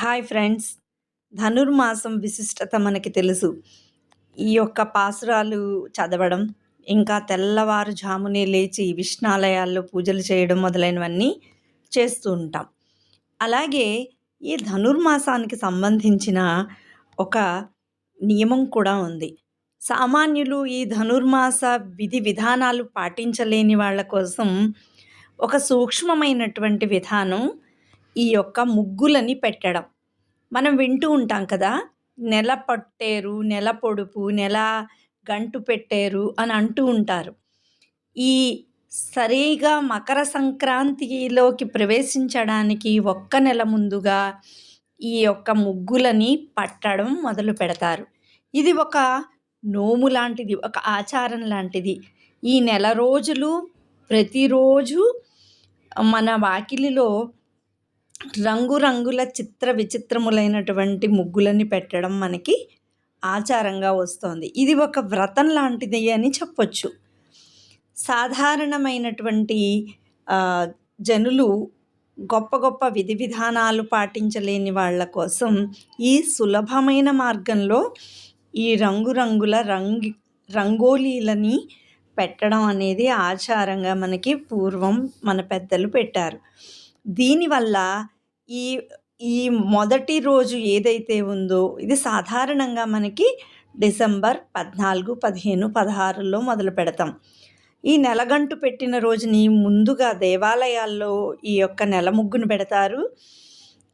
Hi friends. ధనుర్మాసం విశిష్టత మనకి తెలుసు. ఈ యొక్క పాసురాలు చదవడం ఇంకా తెల్లవారుజామునే లేచి విష్ణాలయాల్లో పూజలు చేయడం మొదలైనవన్నీ చేస్తూ ఉంటాం. అలాగే ఈ ధనుర్మాసానికి సంబంధించిన ఒక నియమం కూడా ఉంది. సామాన్యులు ఈ ధనుర్మాస విధి విధానాలు పాటించలేని వాళ్ళ కోసం ఒక సూక్ష్మమైనటువంటి విధానం ఈ యొక్క ముగ్గులని పెట్టడం. మనం వింటూ ఉంటాం కదా నెల పట్టేరు నెల పొడుపు నెల గంటు పెట్టేరు అని అంటూ ఉంటారు. ఈ సరిగా మకర సంక్రాంతిలోకి ప్రవేశించడానికి ఒక్క నెల ముందుగా ఈ యొక్క ముగ్గులని పట్టడం మొదలు పెడతారు. ఇది ఒక నోము లాంటిది ఒక ఆచారం లాంటిది. ఈ నెల రోజులు ప్రతిరోజు మన వాకిలిలో రంగురంగుల చిత్ర విచిత్రములైనటువంటి ముగ్గులని పెట్టడం మనకి ఆచారంగా వస్తోంది. ఇది ఒక వ్రతం లాంటిది అని చెప్పొచ్చు. సాధారణమైనటువంటి జనులు గొప్ప గొప్ప విధి విధానాలు పాటించలేని వాళ్ళ కోసం ఈ సులభమైన మార్గంలో ఈ రంగురంగుల రంగి రంగోలీలని పెట్టడం అనేది ఆచారంగా మనకి పూర్వం మన పెద్దలు పెట్టారు. దీనివల్ల ఈ ఈ మొదటి రోజు ఏదైతే ఉందో ఇది సాధారణంగా మనకి డిసెంబర్ పద్నాలుగు పదిహేను పదహారులో మొదలు పెడతాం. ఈ నెలగంటు పెట్టిన రోజుని ముందుగా దేవాలయాల్లో ఈ యొక్క నెల ముగ్గును పెడతారు.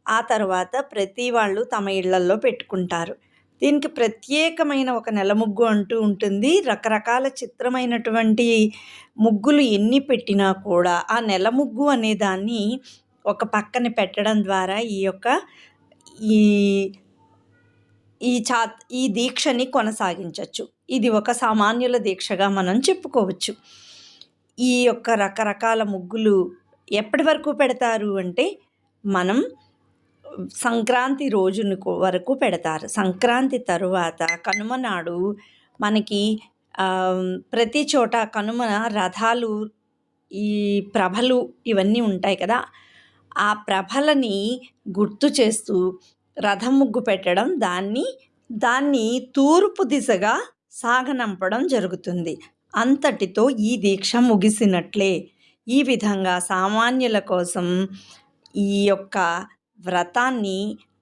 ఆ తర్వాత ప్రతి వాళ్ళు తమ ఇళ్ళల్లో పెట్టుకుంటారు. దీనికి ప్రత్యేకమైన ఒక నెల ముగ్గు అంటూ ఉంటుంది. రకరకాల చిత్రమైనటువంటి ముగ్గులు ఎన్ని పెట్టినా కూడా ఆ నెల ముగ్గు అనే దాన్ని ఒక పక్కన పెట్టడం ద్వారా ఈ యొక్క ఈ ఈ చా ఈ దీక్షని కొనసాగించవచ్చు ఇది ఒక సామాన్యుల దీక్షగా మనం చెప్పుకోవచ్చు. ఈ యొక్క రకరకాల ముగ్గులు ఎప్పటి వరకు పెడతారు అంటే మనం సంక్రాంతి రోజును వరకు పెడతారు. సంక్రాంతి తరువాత కనుమ నాడు మనకి ప్రతి చోట కనుమ రథాలు ఈ ప్రభలు ఇవన్నీ ఉంటాయి కదా. ఆ ప్రభలని గుర్తు చేస్తూ రథం ముగ్గు పెట్టడం దాన్ని దాన్ని తూర్పు దిశగా సాగనంపడం జరుగుతుంది. అంతటితో ఈ దీక్ష ముగిసినట్లే. ఈ విధంగా సామాన్యుల కోసం ఈ యొక్క వ్రతాన్ని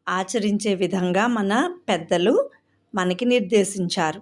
ఆచరించే విధంగా మన పెద్దలు మనకి నిర్దేశించారు.